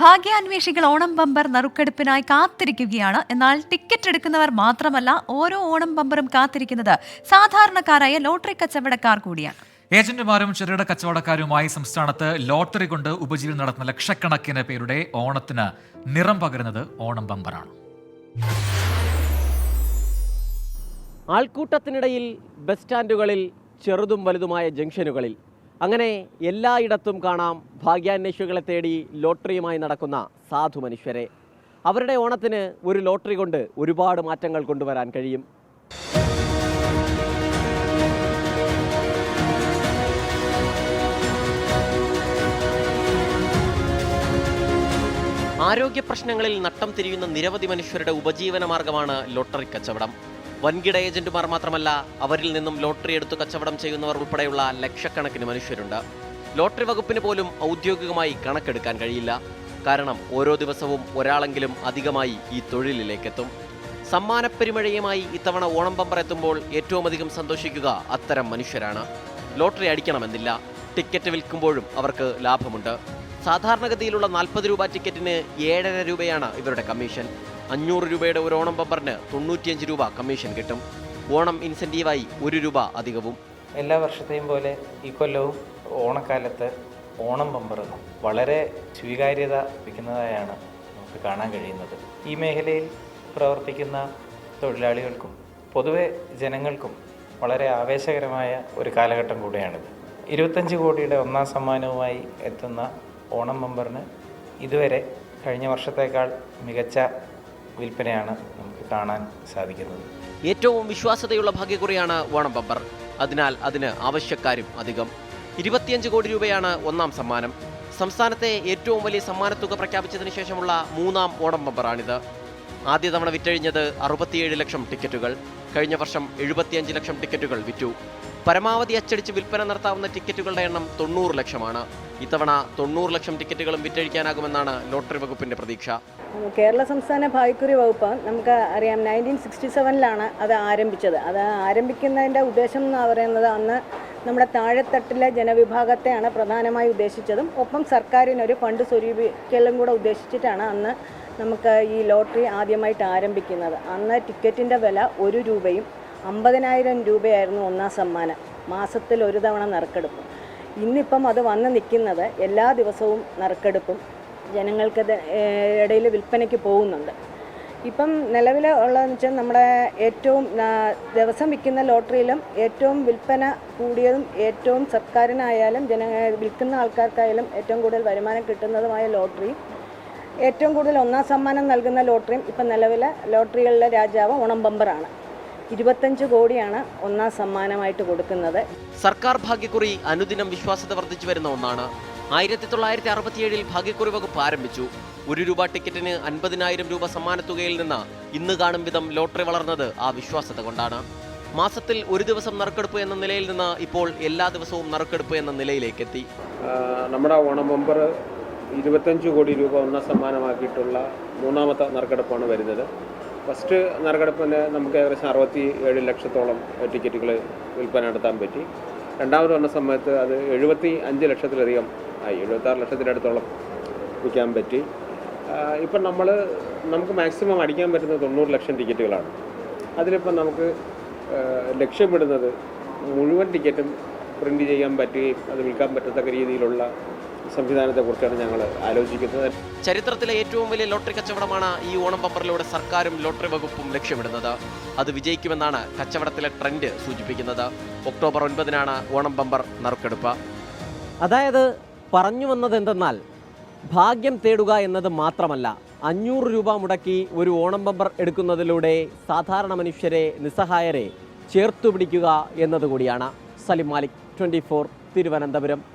ഭാഗ്യാന്വേഷികൾ Onam bumper നറുക്കെടുപ്പിനായി കാത്തിരിക്കുകയാണ്. എന്നാൽ ticket എടുക്കുന്നവർ മാത്രമല്ല ഓരോ ഓണം ബമ്പറും കാത്തിരിക്കുന്നത് സാധാരണക്കാരായ ലോട്ടറി കച്ചവടക്കാർ കൂടിയാണ്. ഏജന്റുമാരും ചെറുകിട കച്ചവടക്കാരുമായി സംസ്ഥാനത്ത് ലോട്ടറി കൊണ്ട് ഉപജീവനം നടത്തുന്ന ലക്ഷക്കണക്കിന് പേരുടെ ഓണത്തിന് നിറം പകരുന്നത് ഓണം ബമ്പറാണ്. ആൾക്കൂട്ടത്തിനിടയിൽ ബസ് സ്റ്റാൻഡുകളിൽ ചെറുതും വലുതുമായ ജംഗ്ഷനുകളിൽ അങ്ങനെ എല്ലായിടത്തും കാണാം ഭാഗ്യാന്വേഷികളെ തേടി ലോട്ടറിയുമായി നടക്കുന്ന സാധു മനുഷ്യരെ. അവരുടെ ഓണത്തിന് ഒരു ലോട്ടറി കൊണ്ട് ഒരുപാട് മാറ്റങ്ങൾ കൊണ്ടുവരാൻ കഴിയും. ആരോഗ്യ പ്രശ്നങ്ങളിൽ നട്ടം തിരിയുന്ന നിരവധി മനുഷ്യരുടെ ഉപജീവന മാർഗമാണ് ലോട്ടറി കച്ചവടം. വൻകിട ഏജന്റുമാർ മാത്രമല്ല അവരിൽ നിന്നും ലോട്ടറി എടുത്തു കച്ചവടം ചെയ്യുന്നവർ ഉൾപ്പെടെയുള്ള ലക്ഷക്കണക്കിന് മനുഷ്യരുണ്ട്. ലോട്ടറി വകുപ്പിന് പോലും ഔദ്യോഗികമായി കണക്കെടുക്കാൻ കഴിയില്ല. കാരണം ഓരോ ദിവസവും ഒരാളെങ്കിലും അധികമായി ഈ തൊഴിലിലേക്കെത്തും. സമ്മാനപ്പെരുമഴയുമായി ഇത്തവണ ഓണം പമ്പർ എത്തുമ്പോൾ ഏറ്റവും അധികം സന്തോഷിക്കുക അത്തരം മനുഷ്യരാണ്. ലോട്ടറി അടിക്കണമെന്നില്ല. ടിക്കറ്റ് വിൽക്കുമ്പോഴും അവർക്ക് ലാഭമുണ്ട്. സാധാരണഗതിയിലുള്ള നാൽപ്പത് രൂപ ടിക്കറ്റിന് ഏഴര രൂപയാണ് ഇവരുടെ കമ്മീഷൻ. അഞ്ഞൂറ് രൂപയുടെ ഒരു ഓണം ബമ്പറിന് തൊണ്ണൂറ്റിയഞ്ച് രൂപ കമ്മീഷൻ കിട്ടും. ഓണം ഇൻസെന്റീവായി ഒരു രൂപ അധികവും. എല്ലാ വർഷത്തെയും പോലെ ഈ കൊല്ലവും ഓണക്കാലത്ത് ഓണം ബമ്പർ വളരെ സ്വീകാര്യത വയ്ക്കുന്നതായാണ് നമുക്ക് കാണാൻ കഴിയുന്നത്. ഈ മേഖലയിൽ പ്രവർത്തിക്കുന്ന തൊഴിലാളികൾക്കും പൊതുവെ ജനങ്ങൾക്കും വളരെ ആവേശകരമായ ഒരു കാലഘട്ടം കൂടിയാണിത്. ഇരുപത്തഞ്ച് കോടിയുടെ ഒന്നാം സമ്മാനവുമായി എത്തുന്ന ഓണം ബമ്പറിന് ഇതുവരെ കഴിഞ്ഞ വർഷത്തേക്കാൾ മികച്ച വിൽപ്പനയാണ് നമുക്ക് കാണാൻ സാധിക്കുന്നത്. ഏറ്റവും വിശ്വാസ്യതയുള്ള ഭാഗ്യക്കുറിയാണ് ഓണം ബമ്പർ. അതിനാൽ അതിന് ആവശ്യക്കാരും അധികം. ഇരുപത്തിയഞ്ച് കോടി രൂപയാണ് ഒന്നാം സമ്മാനം. സംസ്ഥാനത്തെ ഏറ്റവും വലിയ സമ്മാനത്തുക പ്രഖ്യാപിച്ചതിന് ശേഷമുള്ള മൂന്നാം ഓണം ബമ്പറാണിത്. ആദ്യ തവണ വിറ്റഴിഞ്ഞത് അറുപത്തിയേഴ് ലക്ഷം ടിക്കറ്റുകൾ. കഴിഞ്ഞ വർഷം എഴുപത്തിയഞ്ച് ലക്ഷം ടിക്കറ്റുകൾ വിറ്റു. പരമാവധി അച്ചടിച്ച് വിൽപ്പന നടത്താവുന്ന ടിക്കറ്റുകളുടെ എണ്ണം തൊണ്ണൂറ് ലക്ഷമാണ്. ഇത്തവണ തൊണ്ണൂറ് ലക്ഷം ടിക്കറ്റുകളും വിറ്റഴിക്കാനാകുമെന്നാണ് ലോട്ടറി വകുപ്പിന്റെ പ്രതീക്ഷ. കേരള സംസ്ഥാന ഭാഗ്യക്കുറി വകുപ്പ് നമുക്ക് അറിയാം നയന്റീൻ സിക്സ്റ്റി സെവനിലാണ് അത് ആരംഭിച്ചത്. അത് ആരംഭിക്കുന്നതിന്റെ ഉദ്ദേശം എന്ന് പറയുന്നത് അന്ന് നമ്മുടെ താഴെത്തട്ടിലെ ജനവിഭാഗത്തെയാണ് പ്രധാനമായി ഉദ്ദേശിച്ചതും. ഒപ്പം സർക്കാരിനൊരു ഫണ്ട് സ്വരൂപിക്കലും കൂടെ ഉദ്ദേശിച്ചിട്ടാണ് അന്ന് നമുക്ക് ഈ ലോട്ടറി ആദ്യമായിട്ട് ആരംഭിക്കുന്നത്. അന്ന് ടിക്കറ്റിന്റെ വില ഒരു രൂപയും അമ്പതിനായിരം രൂപയായിരുന്നു ഒന്നാം സമ്മാനം. മാസത്തിൽ ഒരു തവണ നറുക്കെടുപ്പ്. ഇന്നിപ്പം അത് വന്ന് നിൽക്കുന്നത് എല്ലാ ദിവസവും നറുക്കെടുപ്പും ജനങ്ങൾക്ക് ഇടയിൽ വിൽപ്പനയ്ക്ക് പോകുന്നുണ്ട്. ഇപ്പം നിലവിൽ ഉള്ളതെന്ന് വെച്ചാൽ നമ്മുടെ ഏറ്റവും ദിവസം വിൽക്കുന്ന ലോട്ടറിയിലും ഏറ്റവും വിൽപ്പന കൂടിയതും ഏറ്റവും സർക്കാരിനായാലും ജന വിൽക്കുന്ന ആൾക്കാർക്കായാലും ഏറ്റവും കൂടുതൽ വരുമാനം കിട്ടുന്നതുമായ ലോട്ടറി ഏറ്റവും കൂടുതൽ ഒന്നാം സമ്മാനം നൽകുന്ന ലോട്ടറിയും ഇപ്പം നിലവിലെ ലോട്ടറികളിലെ രാജാവ് ഓണം ബമ്പറാണ്. ഇരുപത്തഞ്ച് കോടിയാണ് ഒന്നാം സമ്മാനമായിട്ട് കൊടുക്കുന്നത്. സർക്കാർ ഭാഗ്യക്കുറി അനുദിനം വിശ്വാസ്യത വർദ്ധിച്ചു വരുന്ന ഒന്നാണ്. ആയിരത്തി തൊള്ളായിരത്തി അറുപത്തിയേഴിൽ ഭാഗ്യക്കുറി വകുപ്പ് ആരംഭിച്ചു. ഒരു രൂപ ടിക്കറ്റിന് അൻപതിനായിരം രൂപ സമ്മാനത്തുകയിൽ നിന്ന് ഇന്ന് കാണും വിധം ലോട്ടറി വളർന്നത് ആ വിശ്വാസത കൊണ്ടാണ്. മാസത്തിൽ ഒരു ദിവസം നറുക്കെടുപ്പ് എന്ന നിലയിൽ നിന്ന് ഇപ്പോൾ എല്ലാ ദിവസവും നറുക്കെടുപ്പ് എന്ന നിലയിലേക്ക് എത്തി നമ്മുടെ ഓണം ബമ്പർ ഇരുപത്തഞ്ച് കോടി രൂപ ഒന്നാം സമ്മാനമാക്കിയിട്ടുള്ള മൂന്നാമത്തെ നറുക്കെടുപ്പാണ് വരുന്നത്. ഫസ്റ്റ് നറുക്കെടുപ്പിന് നമുക്ക് ഏകദേശം അറുപത്തി ഏഴ് ലക്ഷത്തോളം ടിക്കറ്റുകൾ വിൽപ്പന നടത്താൻ പറ്റി. രണ്ടാമത് വന്ന സമയത്ത് അത് എഴുപത്തി അഞ്ച് ലക്ഷത്തിലധികം ആയി എഴുപത്താറ് ലക്ഷത്തിനടുത്തോളം വിൽക്കാൻ പറ്റി. ഇപ്പം നമ്മൾ നമുക്ക് മാക്സിമം അടിക്കാൻ പറ്റുന്നത് തൊണ്ണൂറ് ലക്ഷം ടിക്കറ്റുകളാണ് അതിലിപ്പം നമുക്ക് ലക്ഷ്യമിടുന്നത് മുഴുവൻ ടിക്കറ്റും പ്രിന്റ് ചെയ്യാൻ പറ്റുകയും അത് വിൽക്കാൻ പറ്റത്തക്ക രീതിയിലുള്ള സംവിധാനത്തെക്കുറിച്ചാണ് ഞങ്ങൾ ആലോചിക്കുന്നത്. ചരിത്രത്തിലെ ഏറ്റവും വലിയ ലോട്ടറി കച്ചവടമാണ് ഈ ഓണം ബമ്പറിലൂടെ സർക്കാരും ലോട്ടറി വകുപ്പും ലക്ഷ്യമിടുന്നത്. അത് വിജയിക്കുമെന്നാണ് കച്ചവടത്തിലെ ട്രെൻഡ് സൂചിപ്പിക്കുന്നത്. ഒക്ടോബർ ഒൻപതിനാണ് ഓണം ബമ്പർ നറുക്കെടുപ്പ്. അതായത് പറഞ്ഞു വന്നത് എന്തെന്നാൽ ഭാഗ്യം തേടുക എന്നത് മാത്രമല്ല അഞ്ഞൂറ് രൂപ മുടക്കി ഒരു ഓണം ബമ്പർ എടുക്കുന്നതിലൂടെ സാധാരണ മനുഷ്യരെ നിസ്സഹായരെ ചേർത്തു പിടിക്കുക എന്നതുകൂടിയാണ്. സലിം മാലിക് ട്വന്റി തിരുവനന്തപുരം.